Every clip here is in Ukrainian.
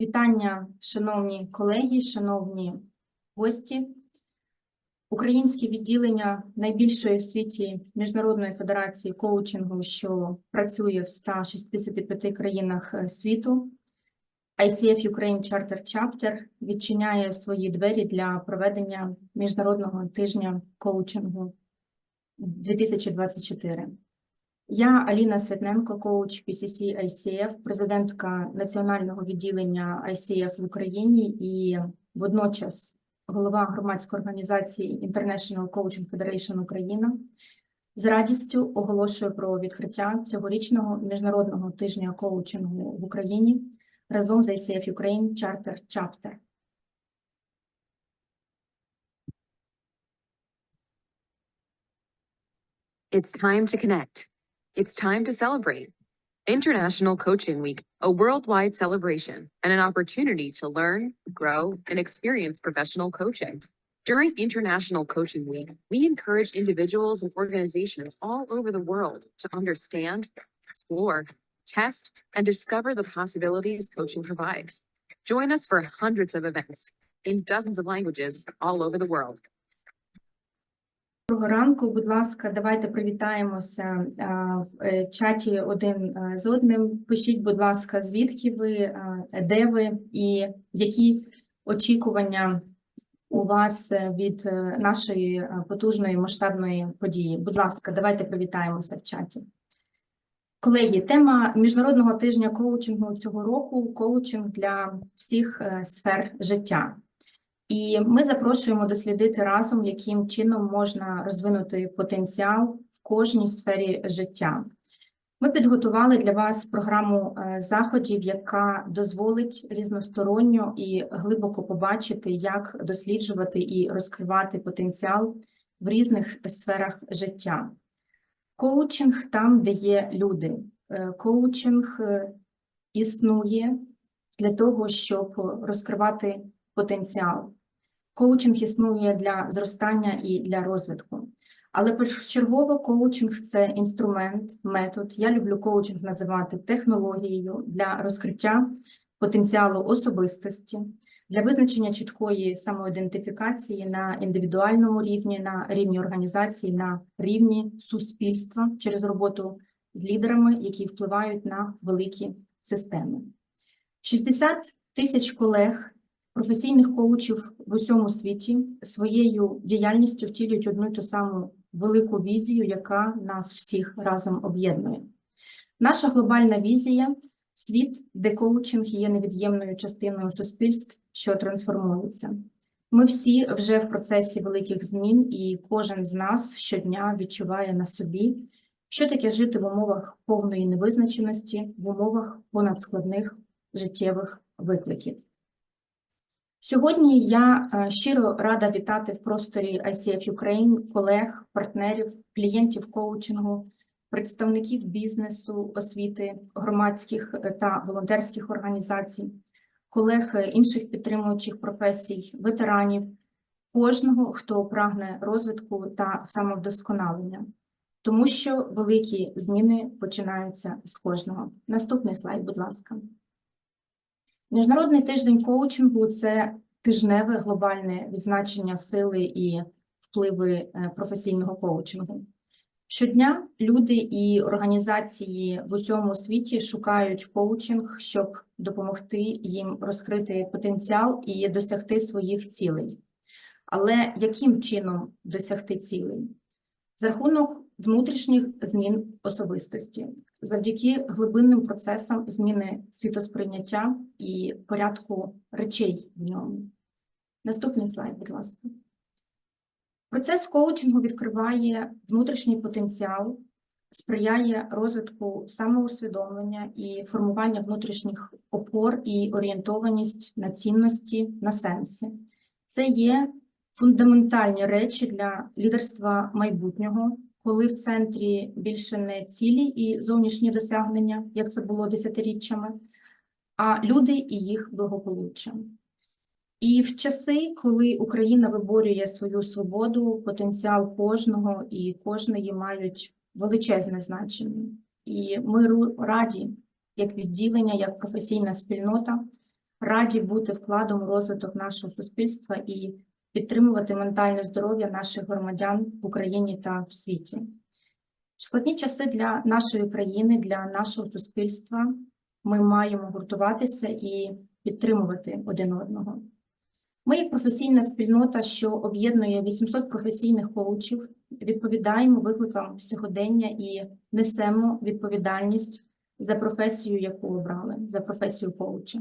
Вітання, шановні колеги, шановні гості. Українське відділення найбільшої в світі міжнародної федерації коучингу, що працює в 165 країнах е, світу. ICF Ukraine Charter Chapter відчиняє свої двері для проведення міжнародного тижня коучингу 2024. Я Аліна Святненко, коуч PCC ICF, президентка національного відділення ICF в Україні і водночас голова громадської організації International Coaching Federation Україна. З радістю оголошую про відкриття цьогорічного міжнародного тижня коучингу в Україні разом з ICF Ukraine Charter Chapter. It's time to connect. It's time to celebrate. International Coaching Week, a worldwide celebration and an opportunity to learn, grow, and experience professional coaching. During International Coaching Week, we encourage individuals and organizations all over the world to understand, explore, test, and discover the possibilities coaching provides. Join us for hundreds of events in dozens of languages all over the world. Доброго ранку, будь ласка, давайте привітаємося е, в е, чаті один е, з одним. Пишіть, будь ласка, звідки ви, де ви і які очікування у вас від нашої потужної масштабної події. Будь ласка, давайте привітаємося в чаті. Колеги, тема міжнародного тижня коучингу цього року коучинг для всіх сфер життя. І ми запрошуємо дослідити разом, яким чином можна розвинути потенціал в кожній сфері життя. Ми підготували для вас програму е, заходів, яка дозволить різносторонньо і глибоко побачити, як досліджувати і розкривати потенціал в різних сферах життя. Коучинг там, де є люди. Е, Коучинг е, існує для того, щоб розкривати потенціал. Коучинг існує для зростання і для розвитку. Але першочергово коучинг це інструмент, метод. Я люблю коучинг називати технологією для розкриття потенціалу особистості, для визначення чіткої самоідентифікації на індивідуальному рівні, на рівні організації, на рівні суспільства через роботу з лідерами, які впливають на великі системи. 60 тисяч колег професійних коучів в усьому світі своєю діяльністю втілюють одну й ту саму велику візію, яка нас всіх разом об'єднує. Наша глобальна візія світ, де коучинг є невід'ємною частиною суспільств, що трансформуються. Ми всі вже в процесі великих змін, і кожен з нас щодня відчуває на собі, що таке жити в умовах повної невизначеності, в умовах понадскладних життєвих викликів. Сьогодні я е, щиро рада вітати в просторі ICF Ukraine колег, партнерів, клієнтів коучингу, представників бізнесу, освіти, громадських е, та волонтерських організацій, колег е, інших підтримуючих професій, ветеранів, кожного, хто прагне розвитку та самовдосконалення, тому що великі зміни починаються з кожного. Наступний слайд, будь ласка. Міжнародний тиждень коучингу це тижневе глобальне відзначення сили і впливи е, професійного коучингу. Щодня люди і організації в усьому світі шукають коучинг, щоб допомогти їм розкрити потенціал і досягти своїх цілей. Але яким чином досягти цілей? За рахунок внутрішніх змін особистості, завдяки глибинним процесам зміни світосприйняття і порядку речей в ньому. Наступний слайд, будь ласка. Процес коучингу відкриває внутрішній потенціал, сприяє розвитку самоусвідомлення і формування внутрішніх опор і орієнтованість на цінності, на сенси. Це є фундаментальні речі для лідерства майбутнього, коли в центрі більше не цілі і зовнішні досягнення, як це було десятиріччями, а люди і їх благополуччя. І в часи, коли Україна виборює свою свободу, потенціал кожного і кожної мають величезне значення. І ми раді, як відділення, як професійна спільнота, раді бути вкладом у розвиток нашого суспільства і підтримувати ментальне здоров'я наших громадян в Україні та в світі. Складні часи для нашої країни, для нашого суспільства ми маємо гуртуватися і підтримувати один одного. Ми, як професійна спільнота, що об'єднує 800 професійних коучів, відповідаємо викликам сьогодення і несемо відповідальність за професію, яку обрали, за професію коуча.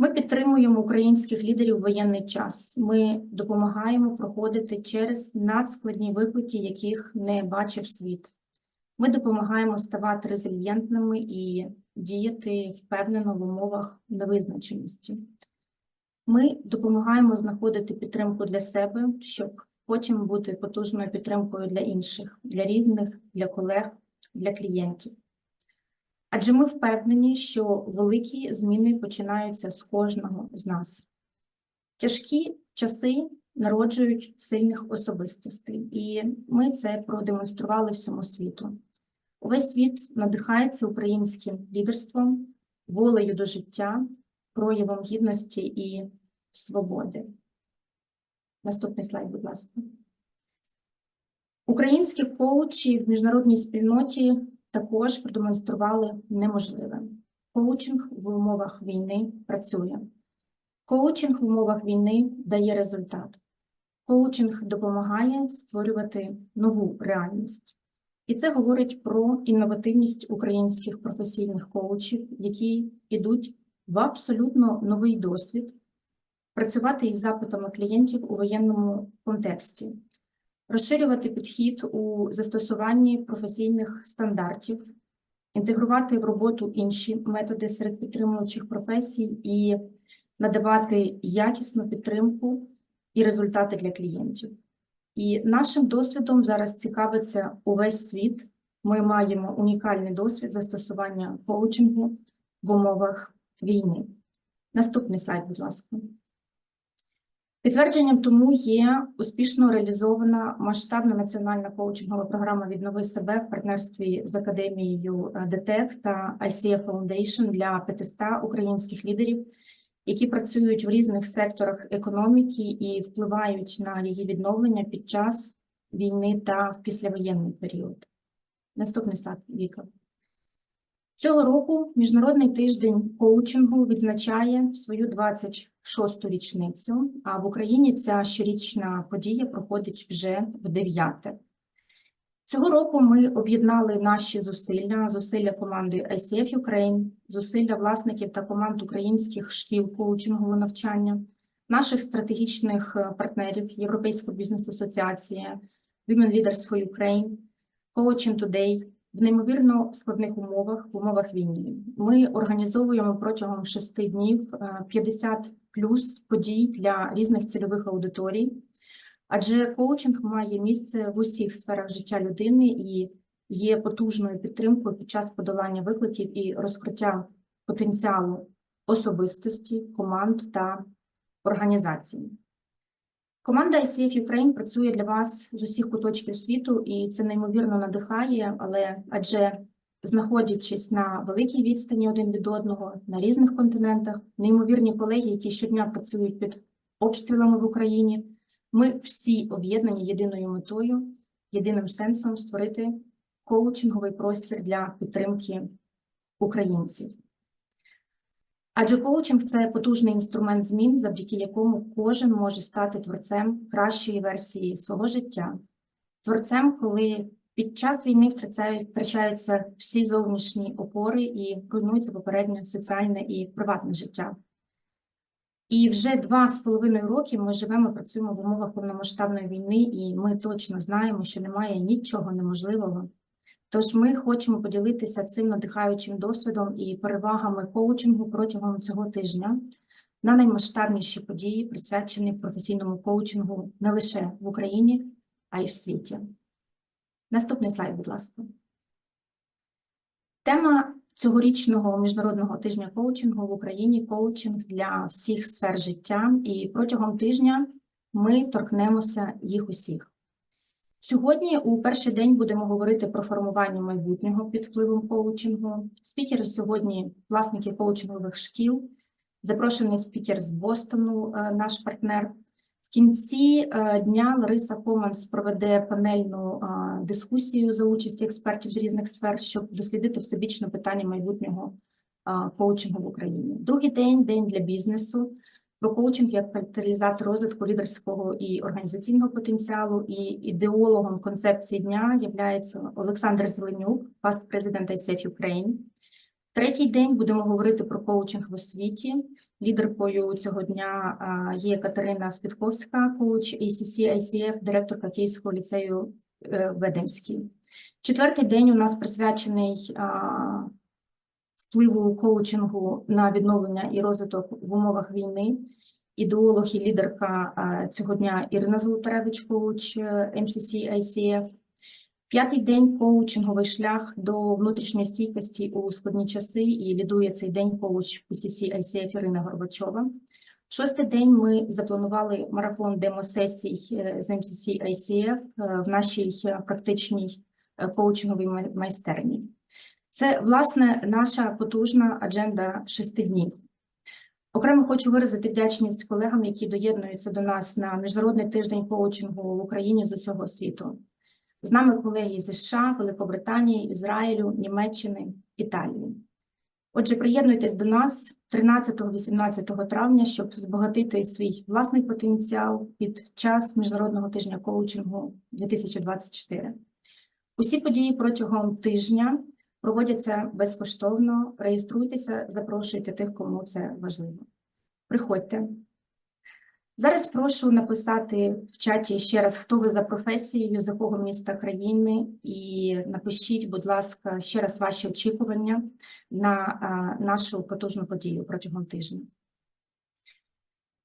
Ми підтримуємо українських лідерів в воєнний час. Ми допомагаємо проходити через надскладні виклики, яких не бачив світ. Ми допомагаємо ставати резильєнтними і діяти впевнено в умовах невизначеності. Ми допомагаємо знаходити підтримку для себе, щоб потім бути потужною підтримкою для інших, для рідних, для колег, для клієнтів. Адже ми впевнені, що великі зміни починаються з кожного з нас. Тяжкі часи народжують сильних особистостей, і ми це продемонстрували всьому світу. Увесь світ надихається українським лідерством, волею до життя, проявом гідності і свободи. Наступний слайд, будь ласка. Українські коучі в міжнародній спільноті також продемонстрували неможливе. Коучинг в умовах війни працює. Коучинг в умовах війни дає результат. Коучинг допомагає створювати нову реальність. І це говорить про інновативність українських професійних коучів, які йдуть в абсолютно новий досвід, працювати із запитами клієнтів у воєнному контексті, розширювати підхід у застосуванні професійних стандартів, інтегрувати в роботу інші методи серед підтримуючих професій і надавати якісну підтримку і результати для клієнтів. І нашим досвідом зараз цікавиться увесь світ. Ми маємо унікальний досвід застосування коучингу в умовах війни. Наступний слайд, будь ласка. Підтвердженням тому є успішно реалізована масштабна національна коучингова програма Віднови себе в партнерстві з академією ДТЕК та ICF Foundation для 500 українських лідерів, які працюють в різних секторах економіки і впливають на її відновлення під час війни та в післявоєнний період. Наступний слайд, Віка. Цього року Міжнародний тиждень коучингу відзначає свою 26-ту річницю, а в Україні ця щорічна подія проходить вже в дев'яте. Цього року ми об'єднали наші зусилля, зусилля команди ICF Ukraine, зусилля власників та команд українських шкіл коучингового навчання, наших стратегічних е, партнерів Європейська бізнес-асоціація, Women Leaders for Ukraine, Coaching Today в неймовірно складних умовах, в умовах війни. Ми організовуємо протягом шести днів е, 50 плюс подій для різних цільових аудиторій. Адже коучинг має місце в усіх сферах життя людини і є потужною підтримкою під час подолання викликів і розкриття потенціалу особистості, команд та організацій. Команда ICF Ukraine працює для вас з усіх куточків світу, і це неймовірно надихає, але адже знаходячись на великій відстані один від одного на різних континентах, неймовірні колеги, які щодня працюють під обстрілами в Україні. Ми всі об'єднані єдиною метою, єдиним сенсом створити коучинговий простір для підтримки українців. Адже коучинг це потужний інструмент змін, завдяки якому кожен може стати творцем кращої версії свого життя, творцем, коли під час війни втрачаються всі зовнішні опори і руйнується попереднє соціальне і приватне життя. І вже два з половиною роки ми живемо, працюємо в умовах повномасштабної війни, і ми точно знаємо, що немає нічого неможливого. Тож ми хочемо поділитися цим надихаючим досвідом і перевагами коучингу протягом цього тижня на наймасштабніші події, присвячені професійному коучингу не лише в Україні, а й в світі. Наступний слайд, будь ласка. Тема цьогорічного міжнародного тижня коучингу в Україні коучинг для всіх сфер життя, і протягом тижня ми торкнемося їх усіх. Сьогодні у перший день будемо говорити про формування майбутнього під впливом коучингу. Спікери сьогодні власники коучингових шкіл, запрошений спікер з Бостону, е, наш партнер. В кінці е, дня Лариса Команс проведе панельну е, дискусію за участі експертів з різних сфер, щоб дослідити всебічно питання майбутнього коучингу в Україні. Другий день день для бізнесу. Про коучинг як каталізатор розвитку лідерського і організаційного потенціалу, і ідеологом концепції дня є Олександр Зеленюк, past President ICF Ukraine. Третій день будемо говорити про коучинг в освіті. Лідеркою цього дня є Катерина Спітковська, коуч ACC ICF, директорка Київського ліцею е, Веденський. Четвертий день у нас присвячений впливу коучингу на відновлення і розвиток в умовах війни. Ідеолог і лідерка цього дня Ірина Золотаревич, коуч е, MCC ICF. П'ятий день коучинговий шлях до внутрішньої стійкості у складні часи і лідує цей день коуч PCC ICF Ірина Горбачова. Шостий день ми запланували марафон демосесій е, з MCC ICF е, в нашій практичній коучинговій майстерні. Це, власне, наша потужна адженда шести днів. Окремо хочу виразити вдячність колегам, які доєднуються до нас на Міжнародний тиждень коучингу в Україні з усього світу. З нами колеги зі США, Великобританії, Ізраїлю, Німеччини, Італії. Отже, приєднуйтесь до нас 13-18 травня, щоб збагатити свій власний потенціал під час Міжнародного тижня коучингу 2024. Усі події протягом тижня проводяться безкоштовно. Реєструйтеся, запрошуйте тих, кому це важливо. Приходьте. Зараз прошу написати в чаті ще раз, хто ви за професією, з якого міста країни, і напишіть, будь ласка, ще раз ваші очікування на нашу потужну подію протягом тижня.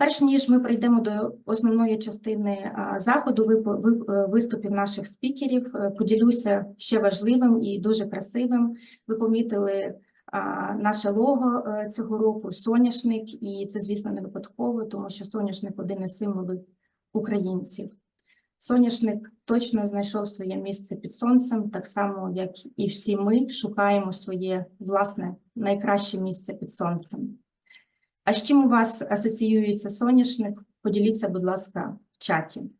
Перш ніж ми прийдемо до основної частини заходу, е, виступів наших спікерів, е, поділюся ще важливим і дуже красивим. Ви помітили наше лого е, цього року соняшник, і це, звісно, не випадково, тому що соняшник один із символів українців. Соняшник точно знайшов своє місце під сонцем, так само, як і всі ми шукаємо своє власне найкраще місце під сонцем. А з чим у вас асоціюється соняшник? Поділіться, будь ласка, в чаті.